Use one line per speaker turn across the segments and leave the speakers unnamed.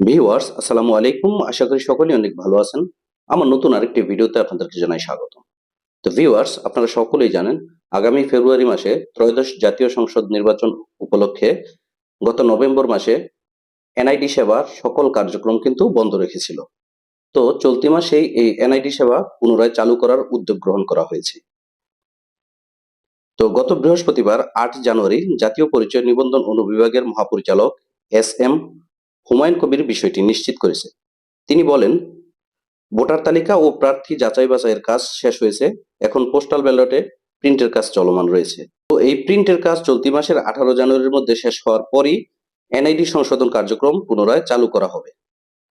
Viewers, আসসালামু আলাইকুম। আশা করি সকলেই অনেক ভালো আছেন। আমার নতুন আরেকটি ভিডিওতে আপনাদেরকে জানাই স্বাগত। তো ভিউয়ার্স, আপনারা সকলেই জানেন, আগামী ফেব্রুয়ারি মাসে ত্রয়োদশ জাতীয় সংসদ নির্বাচন উপলক্ষে গত নভেম্বর মাসে এনআইডি সেবার সকল কার্যক্রম কিন্তু বন্ধ রেখেছিল। তো চলতি মাসেই এই এনআইডি সেবা পুনরায় চালু করার উদ্যোগ গ্রহণ করা হয়েছে। তো গত বৃহস্পতিবার আট জানুয়ারি জাতীয় পরিচয় নিবন্ধন অনুবিভাগের মহাপরিচালক এস এম হুমায়ুন কবির বিষয়টি নিশ্চিত করেছে। তিনি বলেন, ভোটার তালিকা ও প্রার্থী যাচাই বাছাইয়ের কাজ শেষ হয়েছে। এখন পোস্টাল ব্যালটে প্রিন্টের কাজ চলমান রয়েছে। তো এই প্রিন্টের কাজ চলতি মাসের আঠারো জানুয়ারির মধ্যে শেষ হওয়ার পরই এনআইডি সংশোধন কার্যক্রম পুনরায় চালু করা হবে।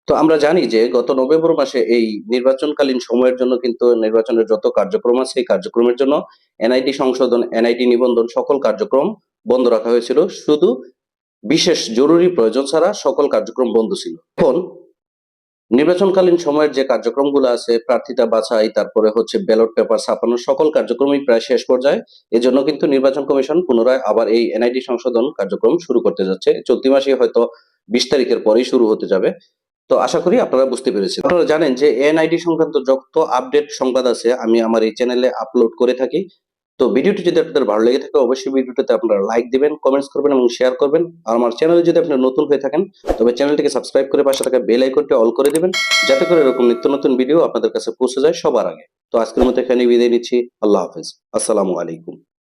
তো আমরা জানি যে গত নভেম্বর মাসে এই নির্বাচনকালীন সময়ের জন্য কিন্তু নির্বাচনের যত কার্যক্রম আছে, এই কার্যক্রমের জন্য এনআইডি সংশোধন, এনআইডি নিবন্ধন সকল কার্যক্রম বন্ধ রাখা হয়েছিল। শুধু বিশেষ জরুরি প্রয়োজন ছাড়া সকল কার্যক্রম বন্ধ ছিল। এখন নির্বাচনকালীন সময়ের যে কার্যক্রমগুলো আছে প্রার্থিতা বাছাই, তারপরে হচ্ছে ব্যালট পেপার ছাপানো সকল কার্যক্রমই প্রায় শেষ পর্যায়ে। এজন্য কিন্তু নির্বাচন কমিশন পুনরায় আবার এই এনআইডি সংশোধন কার্যক্রম শুরু করতে যাচ্ছে। চলতি মাসে হয়তো বিশ তারিখের পরেই শুরু হতে যাবে। তো আশা করি আপনারা বুঝতে পেরেছেন। আপনারা জানেন যে এনআইডি সংক্রান্ত যত আপডেট সংবাদ আছে, আমি আমার এই চ্যানেলে আপলোড করে থাকি। তো ভিডিওটি যদি আপনাদের ভালো লেগে থাকে, অবশ্যই ভিডিওটিতে আপনারা লাইক দিবেন কমেন্টস করবেন এবং শেয়ার করবেন। আর আমার চ্যানেলে যদি আপনি নতুন হয়ে থাকেন, তবে চ্যানেলটিকে সাবস্ক্রাইব করে পাশে থাকা বেল আইকনটি অল করে দিবেন, যাতে করে এরকম নিত্য নতুন ভিডিও আপনাদের কাছে পৌঁছে যায় সবার আগে। তো আজকের মতো এখানে বিদায় নিচ্ছি। আল্লাহ হাফেজ। আসসালামু আলাইকুম।